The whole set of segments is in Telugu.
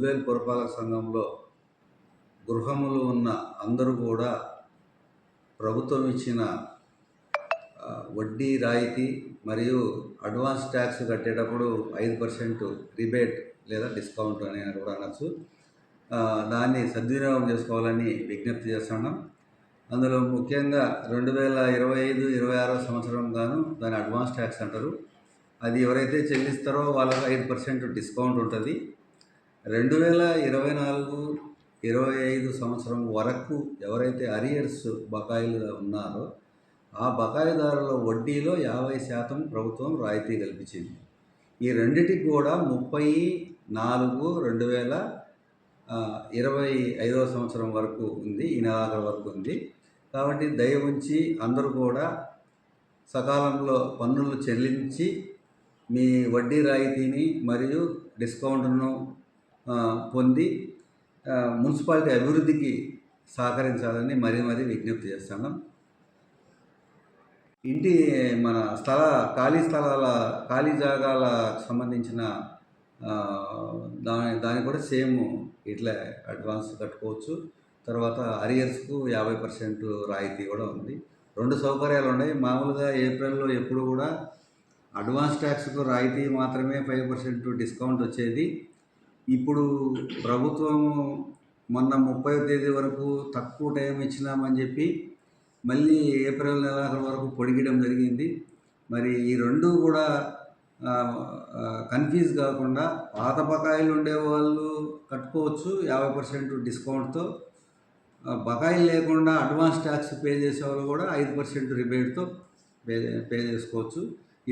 బద్వేలు పురపాలక సంఘంలో గృహములు ఉన్న అందరూ కూడా ప్రభుత్వం ఇచ్చిన వడ్డీ రాయితీ మరియు అడ్వాన్స్ ట్యాక్స్ కట్టేటప్పుడు ఐదు పర్సెంట్ రిబేట్ లేదా డిస్కౌంట్ అని కూడా అనొచ్చు. దాన్ని సద్వినియోగం చేసుకోవాలని విజ్ఞప్తి చేస్తున్నాం. అందులో ముఖ్యంగా రెండు వేల ఇరవై ఐదు ఇరవై ఆరో సంవత్సరం గాను దాని అడ్వాన్స్ ట్యాక్స్ అంటారు. అది ఎవరైతే చెల్లిస్తారో వాళ్ళకి ఐదు పర్సెంట్ డిస్కౌంట్ ఉంటుంది. రెండు వేల ఇరవై నాలుగు ఇరవై ఐదు సంవత్సరం వరకు ఎవరైతే అరియర్స్ బకాయిలు ఉన్నారో ఆ బకాయిదారుల వడ్డీలో యాభై శాతం ప్రభుత్వం రాయితీ కల్పించింది. ఈ రెండిటికి కూడా ముప్పై నాలుగు రెండు వేల ఇరవై ఐదవ సంవత్సరం వరకు ఉంది ఈ నెలాఖరు వరకు ఉంది. కాబట్టి దయ ఉంచి అందరూ కూడా సకాలంలో పన్నులు చెల్లించి మీ వడ్డీ రాయితీని మరియు డిస్కౌంట్ను పొంది మున్సిపాలిటీ అభివృద్ధికి సహకరించాలని మరీ మరీ విజ్ఞప్తి చేస్తున్నాం. ఇంటి మన స్థల ఖాళీ స్థలాల ఖాళీ జాగాలకు సంబంధించిన దాని దానికి కూడా సేమ్ ఇట్లా అడ్వాన్స్ కట్టుకోవచ్చు. తర్వాత అరియర్స్కు యాభై పర్సెంట్ రాయితీ కూడా ఉంది. రెండు సౌకర్యాలు ఉన్నాయి. మామూలుగా ఏప్రిల్లో ఎప్పుడు కూడా అడ్వాన్స్ ట్యాక్స్కు రాయితీ మాత్రమే ఫైవ్ పర్సెంట్ డిస్కౌంట్ వచ్చేది. ఇప్పుడు ప్రభుత్వం మొన్న ముప్పై తేదీ వరకు తక్కువ టైం ఇచ్చినామని చెప్పి మళ్ళీ ఏప్రిల్ నెలాఖరు వరకు పొడిగడం జరిగింది. మరి ఈ రెండు కూడా కన్ఫ్యూజ్ కాకుండా పాత బకాయిలు ఉండేవాళ్ళు కట్టుకోవచ్చు యాభై పర్సెంట్ డిస్కౌంట్తో. బకాయిలు లేకుండా అడ్వాన్స్ ట్యాక్స్ పే చేసే వాళ్ళు కూడా ఐదు పర్సెంట్ రిబేట్తో పే పే చేసుకోవచ్చు.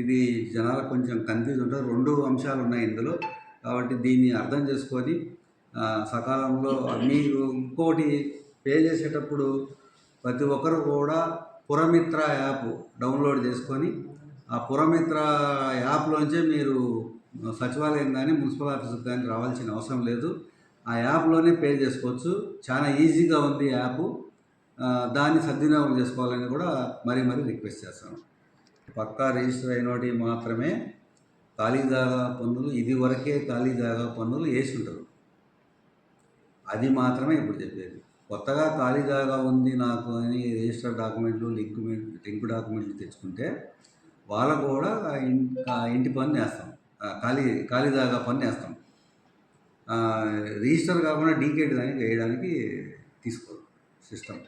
ఇది జనాలకు కొంచెం కన్ఫ్యూజ్ ఉంటుంది రెండు అంశాలు ఉన్నాయి ఇందులో. కాబట్టి దీన్ని అర్థం చేసుకొని సకాలంలో మీరు ఇంకోటి పే చేసేటప్పుడు ప్రతి ఒక్కరు కూడా పురమిత్ర యాప్ డౌన్లోడ్ చేసుకొని ఆ పురమిత్ర యాప్లోంచే మీరు సచివాలయం కానీ మున్సిపల్ ఆఫీస్కి కానీ రావాల్సిన అవసరం లేదు. ఆ యాప్లోనే పే చేసుకోవచ్చు. చాలా ఈజీగా ఉంది యాప్. దాన్ని సద్వినియోగం చేసుకోవాలని కూడా మరీ మరీ రిక్వెస్ట్ చేస్తాను. పక్కా రిజిస్టర్ అయినోటి మాత్రమే ఖాళీ జాగా పన్నులు ఇది వరకే ఖాళీ జాగా పన్నులు వేసి ఉంటారు అది మాత్రమే ఇప్పుడు చెప్పేది. కొత్తగా ఖాళీ జాగా ఉంది నాకు అని రిజిస్టర్ డాక్యుమెంట్లు లింక్ లింక్ డాక్యుమెంట్లు తెచ్చుకుంటే వాళ్ళకు కూడా ఇంటి పన్ను వేస్తాం. ఖాళీ ఖాళీ జాగా పన్ను వేస్తాం. రిజిస్టర్ కాకుండా డీకేట్ దానికి వేయడానికి తీసుకోరు సిస్టమ్.